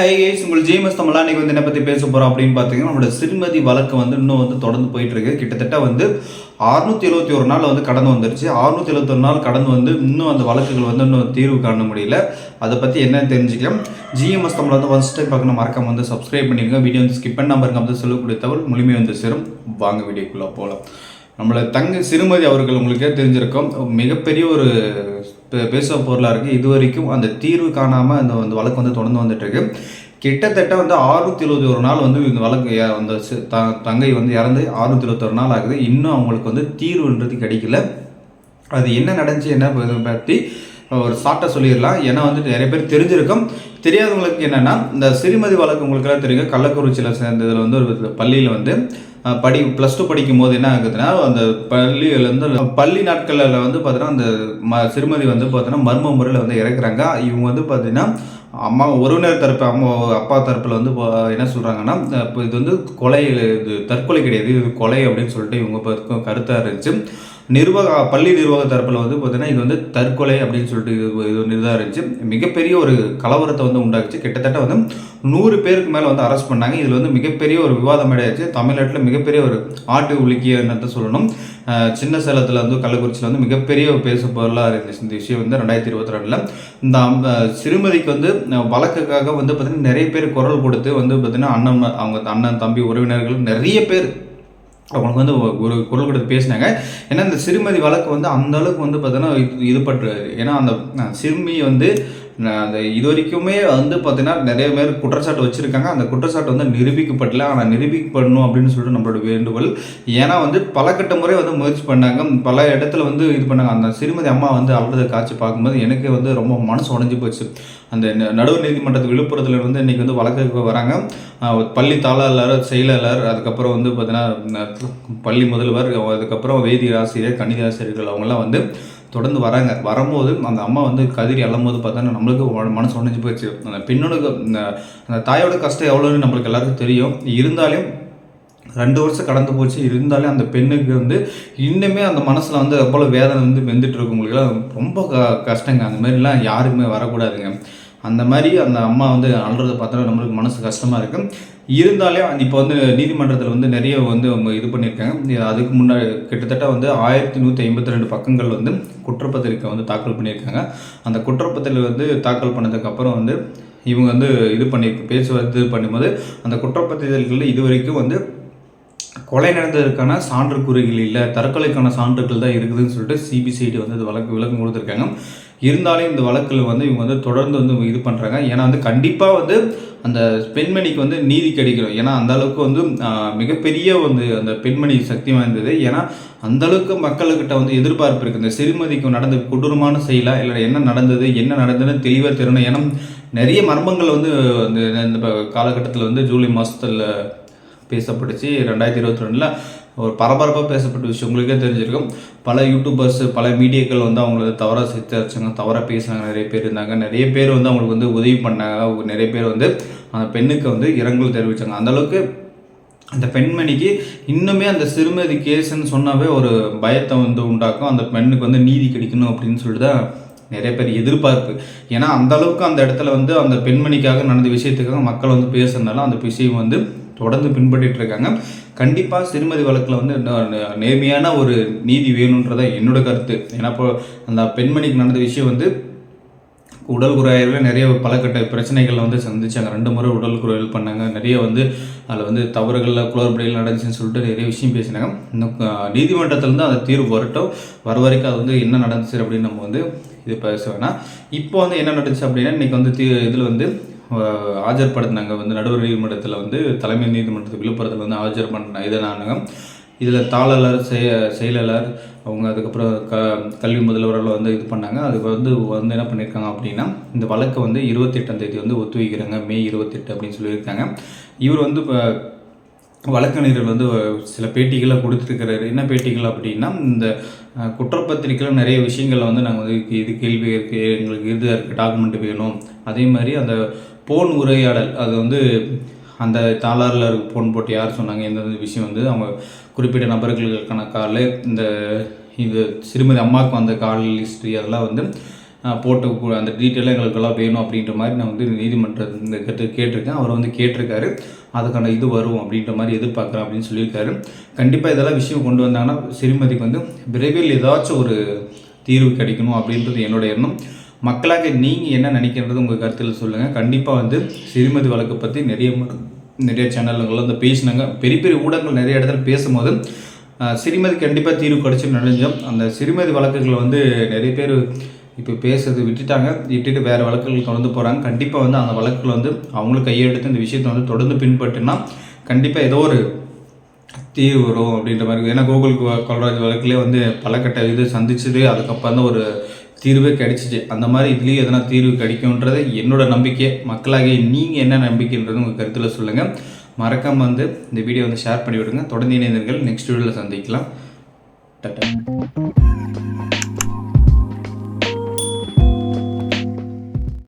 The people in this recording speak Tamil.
ஹை கைஸ் உங்கள் ஜேமஸ் தமிழா இன்றைக்கி வந்து என்ன பற்றி பேச போகிறோம் அப்படின்னு பார்த்தீங்கன்னா நம்மளோட சிறுமதி வழக்கு வந்து இன்னும் வந்து தொடர்ந்து போயிட்டுருக்கு. கிட்டத்தட்ட வந்து அறுநூத்தி எழுபத்தி ஒரு நாள் வந்து கடந்து வந்துருச்சு. அறுநூத்தி எழுபத்தொரு நாள் கடந்து வந்து இன்னும் அந்த வழக்குகள் வந்து இன்னும் தீர்வு காண முடியல. அதை பற்றி என்னன்னு தெரிஞ்சுக்கலாம். ஜிஎம்எஸ் தமிழ் வந்து ஃபஸ்ட் டைம் பார்க்கணும் மறக்காம வந்து சப்ஸ்கிரைப் பண்ணிடுங்க. வீடியோ வந்து ஸ்கிப் பண்ணாமல் இருக்க வந்து சொல்லக்கூடிய தகவல் முழுமை வந்து சேரும். வாங்க வீடியோக்குள்ளே போகலாம் நம்மளை தங்க சிறுமதி அவர்கள் உங்களுக்கே தெரிஞ்சிருக்கோம். மிகப்பெரிய ஒரு பேசுவ பொருளாக இருக்குது இது வரைக்கும் அந்த தீர்வு காணாமல் அந்த அந்த வழக்கு வந்து தொடர்ந்து வந்துட்டுருக்கு. கிட்டத்தட்ட வந்து ஆறுநூத்தி எழுபத்தி ஒரு நாள் வந்து இந்த வழக்கு அந்த த- தங்கை வந்து இறந்து ஆறுநூத்தி எழுபத்தொரு நாள் ஆகுது. இன்னும் அவங்களுக்கு வந்து தீர்வுன்றது கிடைக்கல. அது என்ன நடந்துச்சு என்ன பற்றி ஒரு ஷார்ட்டாக சொல்லிடலாம். ஏன்னா வந்துட்டு நிறைய பேர் தெரிஞ்சிருக்கும். தெரியாதவங்களுக்கு என்னென்னா இந்த சிறுமதி வழக்கு உங்களுக்கெல்லாம் தெரியும். கள்ளக்குறிச்சியில் சேர்ந்ததில் வந்து ஒரு பள்ளியில் வந்து படி ப்ளஸ் டூ படிக்கும் போது என்ன ஆகுதுன்னா அந்த பள்ளியிலேருந்து பள்ளி நாட்களில் வந்து பார்த்தீங்கன்னா அந்த ம சிறுமதி வந்து பார்த்தீங்கன்னா மர்ம முறையில் வந்து இறக்குறாங்க. இவங்க வந்து பார்த்தீங்கன்னா அம்மா உறவினர் தரப்பு அம்மா அப்பா தரப்பில் வந்து பா- என்ன சொல்கிறாங்கன்னா இப்போ இது வந்து கொலை இது தற்கொலை கிடையாது. இது கொலை அப்படின்னு சொல்லிட்டு இவங்க கருத்தாக இருந்துச்சு. நிர்வாக பள்ளி நிர்வாக தரப்பில் வந்து பார்த்தீங்கன்னா இது வந்து தற்கொலை அப்படின்னு சொல்லிட்டு இது இது ஒரு இதாக இருந்துச்சு. மிகப்பெரிய ஒரு கலவரத்தை வந்து உண்டாக்குச்சு. கிட்டத்தட்ட வந்து நூறு பேருக்கு மேலே வந்து அரெஸ்ட் பண்ணாங்க. இதில் வந்து மிகப்பெரிய ஒரு விவாதம் அடையாச்சு. தமிழ்நாட்டில் மிகப்பெரிய ஒரு ஆட்டு உலுக்கியன்னு சொல்லணும்? சின்ன சேலத்தில் வந்து கள்ளக்குறிச்சியில் வந்து மிகப்பெரிய ஒரு பேசு பொருளாக இருந்துச்சு. இந்த விஷயம் வந்து ரெண்டாயிரத்தி இருபத்தி ரெண்டில் இந்த சிறுமதிக்கு வந்து வழக்குக்காக வந்து பார்த்திங்கன்னா நிறைய பேர் குரல் கொடுத்து வந்து பார்த்திங்கன்னா அண்ணன் அவங்க அண்ணன் தம்பி உறவினர்கள் நிறைய பேர் அவங்களுக்கு வந்து ஒரு குரல் கொடுத்து பேசினாங்க. ஏன்னா இந்த சிறுமதி வழக்கு வந்து அந்த அளவுக்கு வந்து பார்த்தீங்கன்னா இது இது ஏன்னா அந்த சிறுமி வந்து அந்த இது வரைக்குமே வந்து பார்த்தீங்கன்னா நிறைய பேர் குற்றச்சாட்டு வச்சுருக்காங்க. அந்த குற்றச்சாட்டு வந்து நிரூபிக்கப்படல. ஆனால் நிரூபிக்கப்படணும் அப்படின்னு சொல்லிட்டு நம்மளோட வேண்டுகோள். ஏன்னா வந்து பல கட்ட முறை வந்து முயற்சி பண்ணாங்க. பல இடத்துல வந்து இது பண்ணாங்க. அந்த சிறுமதி அம்மா வந்து அழுத காட்சி பார்க்கும்போது எனக்கு வந்து ரொம்ப மனசு உடஞ்சி போச்சு. அந்த நடுவர் நீதிமன்றத்து விழுப்புரத்தில் வந்து இன்னைக்கு வந்து வழக்கு வராங்க. பள்ளி தாளாளர் செயலாளர் அதுக்கப்புறம் வந்து பார்த்தீங்கன்னா பள்ளி முதல்வர் அதுக்கப்புறம் வேதி ஆசிரியர் கணித ஆசிரியர்கள் அவங்கெல்லாம் வந்து தொடர்ந்து வராங்க. வரும்போது அந்த அம்மா வந்து கதிரி அள்ளும்போது பார்த்தோன்னா நம்மளுக்கு உ- மனசு உடஞ்சி போச்சு அந்த பெண்ணோட அந்த தாயோட கஷ்டம் எவ்வளோன்னு நம்மளுக்கு எல்லாருக்கும் தெரியும். இருந்தாலும் ரெண்டு வருஷம் கடந்து போச்சு. இருந்தாலும் அந்த பெண்ணுக்கு வந்து இன்னுமே அந்த மனசில் வந்து எவ்வளோ வேதனை வந்து வெந்துட்டு இருக்கவங்களுக்குலாம் ரொம்ப க கஷ்டங்க. அந்த மாதிரிலாம் யாருக்குமே வரக்கூடாதுங்க. அந்த மாதிரி அந்த அம்மா வந்து அழுறதை பார்த்தா நம்மளுக்கு மனசு கஷ்டமாக இருக்கும் இருந்தாலே இப்போ வந்து நீதிமன்றத்தில் வந்து நிறைய வந்து அவங்க இது பண்ணியிருக்காங்க அதுக்கு முன்னாடி கிட்டத்தட்ட வந்து ஆயிரத்தி நூற்றி ஐம்பத்தி ரெண்டு பக்கங்கள் வந்து குற்றப்பத்திரிக்கை வந்து தாக்கல் பண்ணியிருக்காங்க அந்த குற்றப்பத்திரிகை வந்து தாக்கல் பண்ணதுக்கப்புறம் வந்து இவங்க வந்து இது பண்ணி பேச்சுவார்த்தை பண்ணும்போது அந்த குற்றப்பத்திரிகைகளில் இது வரைக்கும் வந்து கொலை நடந்ததற்கான சான்று குறிகள் இல்லை தற்கொலைக்கான சான்றுகள் தான் இருக்குதுன்னு சொல்லிட்டு சிபிசிஐடி வந்து வழக்கு விளக்கம் கொடுத்துருக்காங்க. இருந்தாலும் இந்த வழக்கில் வந்து இவங்க வந்து தொடர்ந்து வந்து இது பண்ணுறாங்க ஏன்னா வந்து கண்டிப்பாக வந்து அந்த பெண்மணிக்கு வந்து நீதி கிடைக்கணும். ஏன்னா அந்த அளவுக்கு வந்து மிகப்பெரிய வந்து அந்த பெண்மணி சக்தி வாய்ந்தது. ஏன்னா அந்த அளவுக்கு மக்கள்கிட்ட வந்து எதிர்பார்ப்பு இருக்குது இந்த சிறுமதிக்கு நடந்த கொடூரமான செயலா இல்லை என்ன நடந்தது என்ன நடந்ததுன்னு தெளிவாக தெரியணும். ஏன்னா நிறைய மர்மங்கள் வந்து இந்த இந்த காலகட்டத்தில் வந்து ஜூலை மாதத்தில் பேசப்பட்டுச்சு. ரெண்டாயிரத்தி இருபத்தி ரெண்டில் ஒரு பரபரப்பாக பேசப்பட்ட விஷயம். உங்களுக்கே தெரிஞ்சிருக்கும். பல யூடியூபர்ஸ் பல மீடியாக்கள் வந்து அவங்கள தவறாக சித்தரிச்சாங்க தவறாக பேசினாங்க நிறைய பேர் இருந்தாங்க. நிறைய பேர் வந்து அவங்களுக்கு வந்து உதவி பண்ணாங்க. அவங்க நிறைய பேர் வந்து அந்த பெண்ணுக்கு வந்து இரங்கல் தெரிவித்தாங்க அந்தளவுக்கு அந்த பெண்மணிக்கு இன்னுமே அந்த சிறுமதி கேஸ்ன்னு சொன்னாவே ஒரு பயத்தை வந்து உண்டாக்கும். அந்த பெண்ணுக்கு வந்து நீதி கிடைக்கணும் அப்படின்னு சொல்லிட்டு தான் நிறைய பேர் எதிர்பார்ப்பு. ஏன்னா அந்த அளவுக்கு அந்த இடத்துல வந்து அந்த பெண்மணிக்காக நடந்த விஷயத்துக்காக மக்கள் வந்து பேசுறதுனால அந்த விஷயம் வந்து தொடர்ந்து பின்பற்றிட்டு இருக்காங்க கண்டிப்பாக சிறுமதி வழக்கில் வந்து நேர்மையான ஒரு நீதி வேணுன்றதா என்னோட கருத்து. ஏன்னா இப்போ அந்த பெண்மணிக்கு நடந்த விஷயம் வந்து உடல் குறையில் நிறைய பலக்கட்ட கட்ட பிரச்சனைகளை வந்து சந்திச்சாங்க. ரெண்டு முறை உடல் குறைகள் பண்ணாங்க. நிறைய வந்து அதில் வந்து தவறுகளில் குளறுபடிகள் நடந்துச்சுன்னு சொல்லிட்டு நிறைய விஷயம் பேசினாங்க. இன்னும் அஹ், நீதிமன்றத்திலேருந்து அந்த தீர்வு வரட்டும். வர வரைக்கும் அது வந்து என்ன நடந்துச்சு அப்படின்னு நம்ம வந்து இது பேச வேணாம். இப்போ வந்து என்ன நடந்துச்சு அப்படின்னா இன்றைக்கி வந்து தீ இதில் வந்து ஆஜர்படுத்தினாங்க வந்து நடுவர் நீதிமன்றத்தில் வந்து தலைமை நீதிமன்றத்தை விழுப்புரத்தில் வந்து ஆஜர் பண்ண இதானாங்க இதில் தாளர் செய செயலாளர் அவங்க அதுக்கப்புறம் க கல்வி முதல்வர்கள் வந்து இது பண்ணாங்க. அதுக்கு வந்து வந்து என்ன பண்ணியிருக்காங்க அப்படின்னா இந்த வழக்கை வந்து இருபத்தெட்டாம் தேதி வந்து ஒத்து வைக்கிறாங்க மே இருபத்தெட்டு அப்படின்னு சொல்லியிருக்காங்க. இவர் வந்து இப்போ வழக்கறிஞர்கள் வந்து சில பேட்டிகளை கொடுத்துருக்கிறாரு. என்ன பேட்டிகள் அப்படின்னா இந்த குற்றப்பத்திரிக்கையில் நிறைய விஷயங்களை வந்து நாங்கள் வந்து இது- கேள்வி இருக்குது எங்களுக்கு இது இருக்குது டாக்குமெண்ட் வேணும். அதே மாதிரி அந்த போன் உரையாடல் அது வந்து அந்த தாளாரில் ஃபோன் போட்டு யார் சொன்னாங்க எந்த விஷயம் வந்து அவங்க குறிப்பிட்ட நபர்களுக்கான கால் இந்த இது சிறுமதி அம்மாவுக்கு வந்த கால் ஹிஸ்ட்ரி அதெல்லாம் வந்து போட்டு அந்த டீட்டெயிலாக எங்களுக்கெல்லாம் வேணும் அப்படின்ற மாதிரி நான் வந்து நீதிமன்றத்துக்கு கேட்டிருக்கேன். அவர் வந்து கேட்டிருக்காரு. அதுக்கான இது வரும் அப்படின்ற மாதிரி எதிர்பார்க்குறேன் அப்படின்னு சொல்லியிருக்காரு. கண்டிப்பாக இதெல்லாம் விஷயம் கொண்டு வந்தாங்கன்னா சிறுமதிக்கு வந்து விரைவில் ஏதாச்சும் ஒரு தீர்வு கிடைக்கணும் அப்படின்றது என்னோட எண்ணம். மக்களாக நீங்கள் என்ன நினைக்கின்றது உங்கள் கருத்தில் சொல்லுங்கள் கண்டிப்பாக வந்து சிறுமதி வழக்கு பற்றி நிறைய நிறைய சேனல்கள் வந்து பேசினாங்க. பெரிய பெரிய ஊடகங்கள் நிறைய இடத்துல பேசும்போது சிறுமதி கண்டிப்பாக தீர்வு கிடச்சி நினைஞ்சோம். அந்த சிறுமதி வழக்குகளை வந்து நிறைய பேர் இப்போ பேசுறது விட்டுட்டாங்க. விட்டுட்டு வேறு வழக்குகள் தொடர்ந்து போகிறாங்க கண்டிப்பாக வந்து அந்த வழக்கில் வந்து அவங்களும் கையெடுத்து இந்த விஷயத்தை வந்து தொடர்ந்து பின்பற்றினா கண்டிப்பாக ஏதோ ஒரு தீர்வு வரும் அப்படின்ற மாதிரி ஏன்னா கோகுல் கொல்ராஜ் வழக்குலேயே வந்து பல கட்ட இது சந்திச்சது அதுக்கப்புறம் தான் ஒரு தீர்வே கிடைச்சிச்சு. அந்த மாதிரி இதுலேயும் எதனா தீர்வு கிடைக்கும்ன்றது என்னோட நம்பிக்கை மக்களாகிய நீங்கள் என்ன நம்பிக்கைன்றது உங்கள் கருத்தில் சொல்லுங்கள் மறக்காம வந்து இந்த வீடியோ வந்து ஷேர் பண்ணி விடுங்க. தொடர்ந்து இணைந்தீர்கள் நெக்ஸ்ட் வீடியோவில் சந்திக்கலாம். டட்டா.